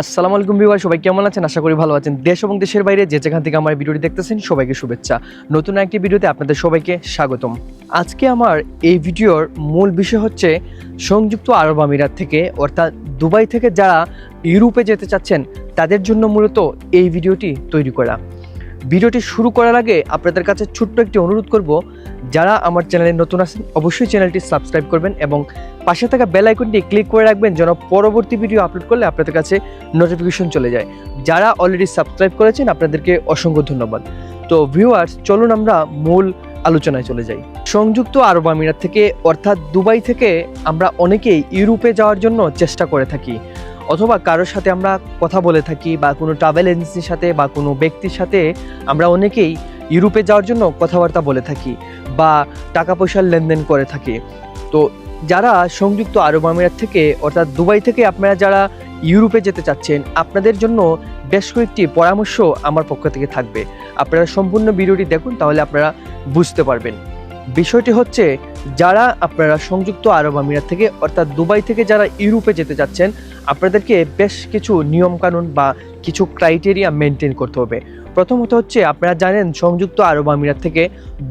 আসসালামু আলাইকুম বিভাগ সবাই কেমন আছেন? আশা করি ভালো আছেন। দেশ এবং দেশের বাইরে যে যেখান থেকে আমার ভিডিওটি দেখতেছেন, সবাইকে শুভেচ্ছা। নতুন একটি ভিডিওতে আপনাদের সবাইকে স্বাগতম। আজকে আমার এই ভিডিওর মূল বিষয় হচ্ছে সংযুক্ত আরব আমিরাত থেকে, অর্থাৎ দুবাই থেকে যারা ইউরোপে যেতে চাচ্ছেন, তাদের জন্য মূলত এই ভিডিওটি তৈরি করা। ভিডিওটি শুরু করার আগে আপনাদের কাছে ছোট্ট একটি অনুরোধ করব, যারা আমার চ্যানেলে নতুন আছেন, অবশ্যই চ্যানেলটি সাবস্ক্রাইব করবেন এবং পাশে থাকা বেল আইকনটি ক্লিক করে রাখবেন যেন পরবর্তী ভিডিও আপলোড করলে আপনাদের কাছে নোটিফিকেশন চলে যায়। যারা অলরেডি সাবস্ক্রাইব করেছেন, আপনাদেরকে অসংখ্য ধন্যবাদ। তো ভিউয়ার্স চলুন আমরা মূল আলোচনায় চলে যাই। সংযুক্ত আরব আমিরাত থেকে, অর্থাৎ দুবাই থেকে, আমরা অনেকেই ইউরোপে যাওয়ার জন্য চেষ্টা করে থাকি। অথবা কারোর সাথে আমরা কথা বলে থাকি বা কোনো ট্রাভেল এজেন্সির সাথে বা কোনো ব্যক্তির সাথে আমরা অনেকেই ইউরোপে যাওয়ার জন্য কথাবার্তা বলে থাকি বা টাকা পয়সার লেনদেন করে থাকি। তো যারা সংযুক্ত আরব আমিরাত থেকে, অর্থাৎ দুবাই থেকে আপনারা যারা ইউরোপে যেতে চাচ্ছেন, আপনাদের জন্য বেশ কয়েকটি পরামর্শ আমার পক্ষ থেকে থাকবে। আপনারা সম্পূর্ণ ভিডিওটি দেখুন, তাহলে আপনারা বুঝতে পারবেন। বিষয়টি হচ্ছে, যারা আপনারা সংযুক্ত আরব আমিরাত থেকে, অর্থাৎ দুবাই থেকে যারা ইউরোপে যেতে চাচ্ছেন আপনাদেরকে বেশ কিছু নিয়মকানুন বা কিছু ক্রাইটেরিয়া মেনটেন করতে হবে। প্রথমত হচ্ছে, আপনারা জানেন সংযুক্ত আরব আমিরাত থেকে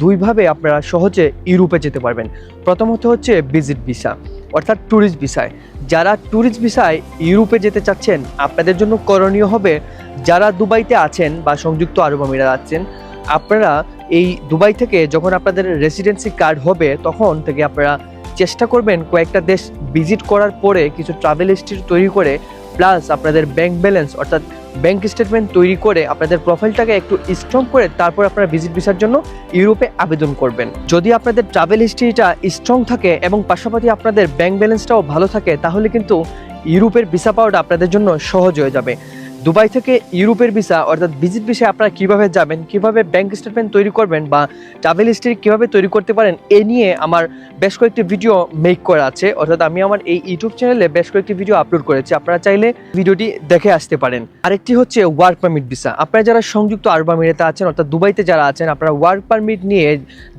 দুইভাবে আপনারা সহজে ইউরোপে যেতে পারবেন। প্রথমত হচ্ছে ভিজিট ভিসা অর্থাৎ ট্যুরিস্ট ভিসায় যারা ট্যুরিস্ট ভিসায় ইউরোপে যেতে চাচ্ছেন, আপনাদের জন্য করণীয় হবে, যারা দুবাইতে আছেন বা সংযুক্ত আরব আমিরাত আছেন, আপনারা এই দুবাই থেকে যখন আপনাদের রেসিডেন্সি কার্ড হবে, তখন থেকে আপনারা চেষ্টা করবেন কয়েকটা দেশ ভিজিট করার পরে কিছু ট্রাভেল হিস্ট্রি তৈরি করে প্লাস আপনাদের ব্যাংক ব্যালেন্স অর্থাৎ ব্যাংক স্টেটমেন্ট তৈরি করে আপনাদের প্রোফাইলটাকে একটু স্ট্রং করে তারপর আপনারা ভিজিট ভিসার জন্য ইউরোপে আবেদন করবেন। যদি আপনাদের ট্রাভেল হিস্ট্রিটা স্ট্রং থাকে এবং পাশাপাশি আপনাদের ব্যাংক ব্যালেন্সটাও ভালো থাকে, তাহলে কিন্তু ইউরোপের ভিসা পাওয়াটা আপনাদের জন্য সহজ হয়ে যাবে। দুবাই থেকে ইউরোপের ভিসা, অর্থাৎ ভিজিট ভিসায় আপনারা কীভাবে যাবেন, কীভাবে ব্যাংক স্টেটমেন্ট তৈরি করবেন বা ট্রাভেল হিস্ট্রি কীভাবে তৈরি করতে পারেন, এ নিয়ে আমার বেশ কয়েকটি ভিডিও মেক করা আছে। অর্থাৎ আমি আমার এই ইউটিউব চ্যানেলে বেশ কয়েকটি ভিডিও আপলোড করেছি। আপনারা চাইলে ভিডিওটি দেখে আসতে পারেন। আরেকটি হচ্ছে ওয়ার্ক পারমিট ভিসা আপনারা যারা সংযুক্ত আরব আমিরাতে আছেন, অর্থাৎ দুবাইতে যারা আছেন, আপনারা ওয়ার্ক পারমিট নিয়ে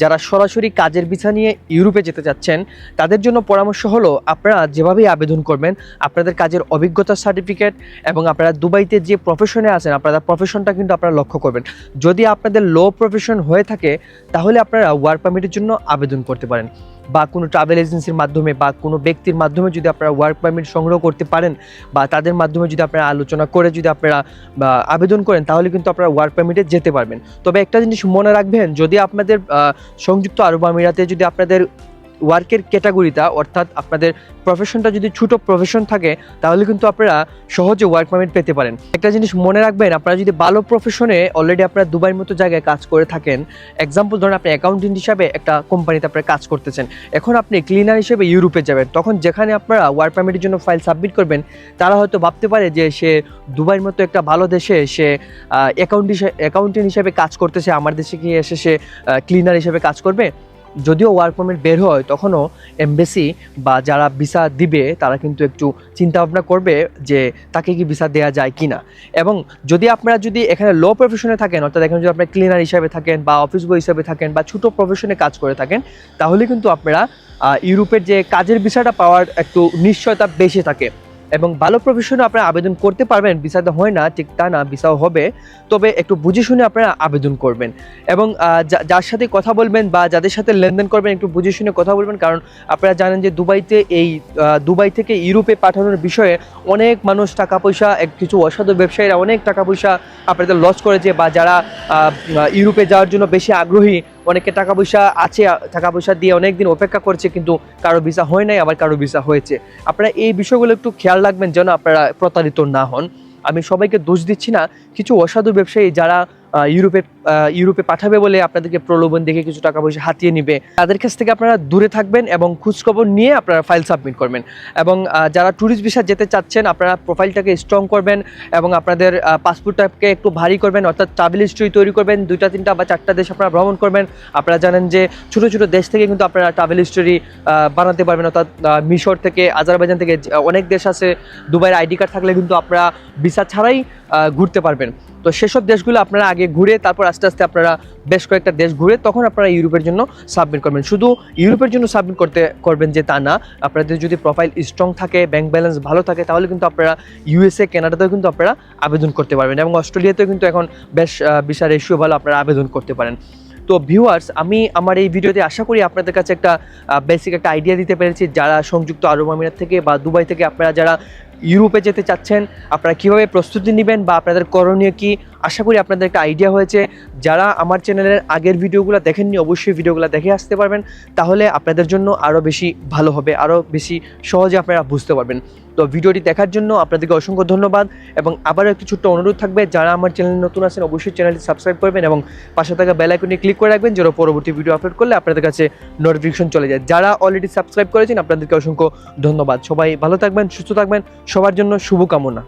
যারা সরাসরি কাজের ভিসা নিয়ে ইউরোপে যেতে চাচ্ছেন, তাদের জন্য পরামর্শ হলো, আপনারা যেভাবেই আবেদন করবেন, আপনাদের কাজের অভিজ্ঞতা সার্টিফিকেট এবং আপনারা দুবাইতে যে প্রফেশনে আছেন, আপনারা প্রফেশনটা কিন্তু আপনারা লক্ষ্য করবেন। যদি আপনাদের লো প্রফেশন হয়ে থাকে, তাহলে আপনারা ওয়ার্ক পারমিটের জন্য আবেদন করতে পারেন। বা কোনো ট্রাভেল এজেন্সির মাধ্যমে বা কোনো ব্যক্তির মাধ্যমে যদি আপনারা ওয়ার্ক পারমিট সংগ্রহ করতে পারেন, বা তাদের মাধ্যমে যদি আপনারা আলোচনা করে যদি আপনারা আবেদন করেন, তাহলে কিন্তু আপনারা ওয়ার্ক পারমিটে যেতে পারবেন। তবে একটা জিনিস মনে রাখবেন, যদি আপনাদের সংযুক্ত আরব আমিরাতে যদি আপনাদের ওয়ার্কের ক্যাটাগরিটা অর্থাৎ আপনাদের প্রফেশনটা যদি ছোটো প্রফেশন থাকে, তাহলে কিন্তু আপনারা সহজে ওয়ার্ক পারমিট পেতে পারেন। একটা জিনিস মনে রাখবেন, আপনারা যদি ভালো প্রফেশনে অলরেডি আপনারা দুবাইয়ের মতো জায়গায় কাজ করে থাকেন এক্সাম্পল ধরুন আপনি অ্যাকাউন্টেন্ট হিসাবে একটা কোম্পানিতে আপনারা কাজ করতেছেন, এখন আপনি ক্লিনার হিসেবে ইউরোপে যাবেন, তখন যেখানে আপনারা ওয়ার্ক পারমিটের জন্য ফাইল সাবমিট করবেন, তারা হয়তো ভাবতে পারে যে সে দুবাইয়ের মতো একটা ভালো দেশে সে অ্যাকাউন্ট অ্যাকাউন্টেন্ট হিসাবে কাজ করতেছে, আমার দেশে গিয়ে এসে সে ক্লিনার হিসেবে কাজ করবে। যদিও ওয়ার্ক পারমিট বের হয়, তখনও এমবেসি বা যারা ভিসা দিবে, তারা কিন্তু একটু চিন্তা ভাবনা করবে যে তাকে কি ভিসা দেওয়া যায় কি না এবং যদি আপনারা যদি এখানে লো প্রফেশনে থাকেন, অর্থাৎ এখানে যদি আপনারা ক্লিনার হিসাবে থাকেন বা অফিস বয় হিসাবে থাকেন বা ছোটো প্রফেশনে কাজ করে থাকেন, তাহলে কিন্তু আপনারা ইউরোপের যে কাজের ভিসাটা পাওয়ার একটু নিশ্চয়তা বেশি থাকে। এবং ভালো প্রফেশনে আপনারা আবেদন করতে পারবেন ভিসাতে হয় না, ঠিক তা না ভিসাও হবে। তবে একটু বুঝে শুনে আপনারা আবেদন করবেন। এবং যার সাথে কথা বলবেন বা যাদের সাথে লেনদেন করবেন, একটু বুঝে শুনে কথা বলবেন। কারণ আপনারা জানেন যে দুবাইতে এই দুবাই থেকে ইউরোপে পাঠানোর বিষয়ে অনেক মানুষ টাকা পয়সা কিছু অসাধু ব্যবসায়ীরা অনেক টাকা পয়সা আপনাদের লস করেছে বা যারা ইউরোপে যাওয়ার জন্য বেশি আগ্রহী অনেকে টাকা পয়সা আছে, টাকা পয়সা দিয়ে অনেক দিন অপেক্ষা করছে, কিন্তু কারও ভিসা হয় নাই, আবার কারও ভিসা হয়েছে। আপনারা এই বিষয়গুলো একটু খেয়াল রাখবেন যেন আপনারা প্রতারিত না হন। আমি সবাইকে দোষ দিচ্ছি না, কিছু অসাধু ব্যবসায়ী যারা ইউরোপে ইউরোপে পাঠাবে বলে আপনাদেরকে প্রলোভন দেখে কিছু টাকা পয়সা হাতিয়ে নিবে। তাদের কাছ থেকে আপনারা দূরে থাকবেন এবং খোঁজখবর নিয়ে আপনারা ফাইল সাবমিট করবেন। এবং যারা ট্যুরিস্ট ভিসা যেতে চাচ্ছেন, আপনারা প্রোফাইলটাকে স্ট্রং করবেন এবং আপনাদের পাসপোর্টটাকে একটু ভারী করবেন, অর্থাৎ ট্রাভেল হিস্ট্রি তৈরি করবেন, দুইটা, তিনটা বা চারটা দেশ আপনারা ভ্রমণ করবেন। আপনারা জানেন যে ছোটো ছোটো দেশ থেকে কিন্তু আপনারা ট্রাভেল হিস্টোরি বানাতে পারবেন। অর্থাৎ মিশর থেকে, আজারবাইজান থেকে অনেক দেশ আছে, দুবাইয়ের আইডি কার্ড থাকলে কিন্তু আপনারা ভিসা ছাড়াই ঘুরতে পারবেন। তো সেসব দেশগুলো আপনারা আগে ঘুরে তারপর আস্তে আস্তে আপনারা বেশ কয়েকটা দেশ ঘুরে তখন আপনারা ইউরোপের জন্য সাবমিট করবেন। শুধু ইউরোপের জন্য সাবমিট করতে করবেন যে তা না, আপনাদের যদি প্রোফাইল স্ট্রং থাকে ব্যাংক ব্যালেন্স ভালো থাকে, তাহলে কিন্তু আপনারা ইউএসএ কানাডাতেও কিন্তু আপনারা আবেদন করতে পারবেন এবং অস্ট্রেলিয়াতেও কিন্তু এখন বেশ বিশা রেশিও ভালো আপনারা আবেদন করতে পারেন। তো ভিউয়ার্স আমি আমার এই ভিডিওতে আশা করি আপনাদের কাছে একটা বেসিক একটা আইডিয়া দিতে পেরেছি। যারা সংযুক্ত আরব আমিরাত থেকে বা দুবাই থেকে আপনারা যারা ইউরোপে যেতে চাচ্ছেন, আপনারা কীভাবে প্রস্তুতি নেবেন বা আপনাদের করণীয় কি? আশা করি আপনাদের একটা আইডিয়া হয়েছে। যারা আমার চ্যানেলের আগের ভিডিওগুলো দেখেননি, অবশ্যই ভিডিওগুলো দেখে আসতে পারবেন। তাহলে আপনাদের জন্য আরও বেশি ভালো হবে আরও বেশি সহজে আপনারা বুঝতে পারবেন। তো ভিডিওটি দেখার জন্য আপনাদেরকে অসংখ্য ধন্যবাদ এবং আবারও একটি ছোট্ট অনুরোধ থাকবে, যারা আমার চ্যানেলে নতুন আছেন অবশ্যই চ্যানেলটি সাবস্ক্রাইব করবেন এবং পাশে থাকা বেল আইকনে ক্লিক করে রাখবেন যেন পরবর্তী ভিডিও আপলোড করলে আপনাদের কাছে নোটিফিকেশন চলে যায়। যারা অলরেডি সাবস্ক্রাইব করেছেন, আপনাদেরকে অসংখ্য ধন্যবাদ। সবাই ভালো থাকবেন, সুস্থ থাকবেন। সবার জন্য শুভকামনা।